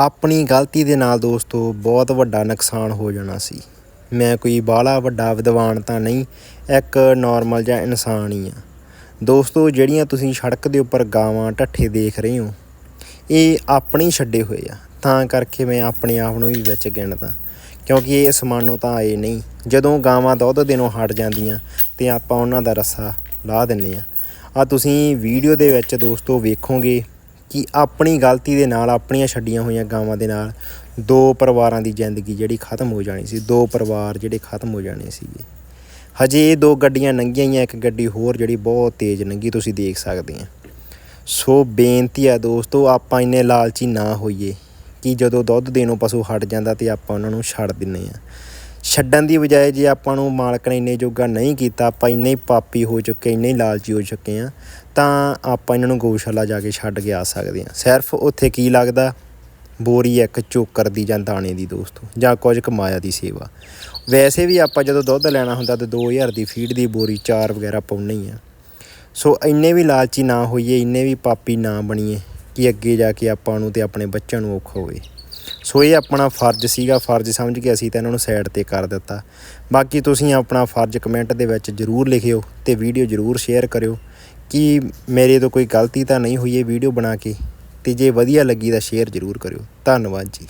ਆਪਣੀ ਗਲਤੀ ਦੇ ਨਾਲ ਦੋਸਤੋ ਬਹੁਤ ਵੱਡਾ ਨੁਕਸਾਨ ਹੋ ਜਾਣਾ ਸੀ। ਮੈਂ ਕੋਈ ਬਾਹਲਾ ਵੱਡਾ ਵਿਦਵਾਨ ਤਾਂ ਨਹੀਂ, ਇੱਕ ਨਾਰਮਲ ਜਿਹਾ ਇਨਸਾਨ ਹੀ ਆ ਦੋਸਤੋ ਜਿਹੜੀਆਂ ਤੁਸੀਂ ਸੜਕ ਦੇ ਉੱਪਰ ਗਾਵਾਂ, ਢੱਠੇ ਦੇਖ ਰਹੇ ਹੋ, ਇਹ ਆਪਣੇ ਹੀ ਛੱਡੇ ਹੋਏ ਆ। ਤਾਂ ਕਰਕੇ ਮੈਂ ਆਪਣੇ ਆਪ ਨੂੰ ਵੀ ਵਿੱਚ ਗਿਣਦਾ, ਕਿਉਂਕਿ ਇਹ ਸਮਾਨੋਂ ਤਾਂ ਆਏ ਨਹੀਂ। ਜਦੋਂ ਗਾਵਾਂ ਦੁੱਧ ਦੇਣੋਂ ਹਟ ਜਾਂਦੀਆਂ ਤੇ ਆਪਾਂ ਉਹਨਾਂ ਦਾ ਰੱਸਾ ਲਾ ਦਿੰਨੇ ਆ ਆ ਤੁਸੀਂ ਵੀਡੀਓ ਦੇ ਵਿੱਚ ਦੋਸਤੋ ਵੇਖੋਗੇ ਕਿ ਆਪਣੀ ਗਲਤੀ ਦੇ ਨਾਲ ਆਪਣੀਆਂ ਛੱਡੀਆਂ ਹੋਈਆਂ ਗਾਵਾਂ ਦੇ ਨਾਲ ਦੋ ਪਰਿਵਾਰਾਂ ਦੀ ਜ਼ਿੰਦਗੀ ਜਿਹੜੀ ਖਤਮ ਹੋ ਜਾਣੀ ਸੀ, ਦੋ ਪਰਿਵਾਰ ਜਿਹੜੇ ਖਤਮ ਹੋ ਜਾਣੇ ਸੀਗੇ। ਹਜੇ ਇਹ ਦੋ ਗੱਡੀਆਂ ਲੰਘੀਆਂ ਹੀ ਆ, ਇੱਕ ਗੱਡੀ ਹੋਰ ਜਿਹੜੀ ਬਹੁਤ ਤੇਜ਼ ਲੰਘੀ ਤੁਸੀਂ ਦੇਖ ਸਕਦੇ ਆ। ਸੋ ਬੇਨਤੀ ਆ ਦੋਸਤੋ, ਆਪਾਂ ਇੰਨੇ ਲਾਲਚੀ ਨਾ ਹੋਈਏ ਕਿ ਜਦੋਂ ਦੁੱਧ ਦੇਣੋਂ ਪਸ਼ੂ ਹਟ ਜਾਂਦਾ ਤੇ ਆਪਾਂ ਉਹਨਾਂ ਨੂੰ ਛੱਡ ਦਿੰਨੇ ਆ। ਛੱਡਣ ਦੀ ਬਜਾਏ ਜੇ ਆਪਾਂ ਨੂੰ ਮਾਲਕ ਨੇ ਇੰਨੇ ਜੋਗਾ ਨਹੀਂ ਕੀਤਾ, ਆਪਾਂ ਇੰਨੇ ਹੀ ਪਾਪੀ ਹੋ ਚੁੱਕੇ, ਇੰਨੇ ਹੀ ਲਾਲਚੀ ਹੋ ਚੁੱਕੇ ਆ ਤਾਂ ਆਪਾਂ ਇਹਨਾਂ ਨੂੰ ਗਊਸ਼ਾਲਾ ਜਾ ਕੇ ਛੱਡ ਕੇ ਆ ਸਕਦੇ ਆ ਸਿਰਫ ਉੱਥੇ ਕੀ ਲੱਗਦਾ? ਬੋਰੀ ਇੱਕ ਚੋਕਰ ਦੀ ਜਾਂ ਦਾਣੇ ਦੀ ਦੋਸਤੋ, ਜਾਂ ਕੁਝ ਕਮਾਇਆ ਦੀ ਸੇਵਾ। ਵੈਸੇ ਵੀ ਆਪਾਂ ਜਦੋਂ ਦੁੱਧ ਲੈਣਾ ਹੁੰਦਾ ਤੇ 2000 ਦੀ ਫੀਡ ਦੀ ਬੋਰੀ, ਚਾਰ ਵਗੈਰਾ ਪਾਉਣੀ ਹੀ ਆ। ਸੋ ਇੰਨੇ ਵੀ ਲਾਲਚੀ ਨਾ ਹੋਈਏ, ਇੰਨੇ ਵੀ ਪਾਪੀ ਨਾ ਬਣੀਏ, ਕਿ ਅੱਗੇ ਜਾ ਕੇ ਆਪਾਂ ਨੂੰ ਤੇ ਆਪਣੇ ਬੱਚਿਆਂ ਨੂੰ ਔਖਾ ਹੋਵੇ। ਸੋ ਇਹ ਆਪਣਾ ਫਰਜ਼ ਸੀਗਾ, ਫਰਜ਼ ਸਮਝ ਕੇ ਅਸੀਂ ਤਾਂ ਇਹਨਾਂ ਨੂੰ ਸਾਈਡ ਤੇ ਕਰ ਦਿੱਤਾ। ਬਾਕੀ ਤੁਸੀਂ ਆਪਣਾ ਫਰਜ਼ ਕਮੈਂਟ ਦੇ ਵਿੱਚ ਜਰੂਰ ਲਿਖਿਓ ਤੇ ਵੀਡੀਓ ਜਰੂਰ ਸ਼ੇਅਰ ਕਰਿਓ ਕਿ ਮੇਰੇ ਤੋਂ ਕੋਈ ਗਲਤੀ ਤਾਂ ਨਹੀਂ ਹੋਈ ਇਹ ਵੀਡੀਓ ਬਣਾ ਕੇ ਤੇ ਜੇ ਵਧੀਆ ਲੱਗੀ ਤਾਂ ਸ਼ੇਅਰ ਜਰੂਰ ਕਰਿਓ। ਧੰਨਵਾਦ ਜੀ।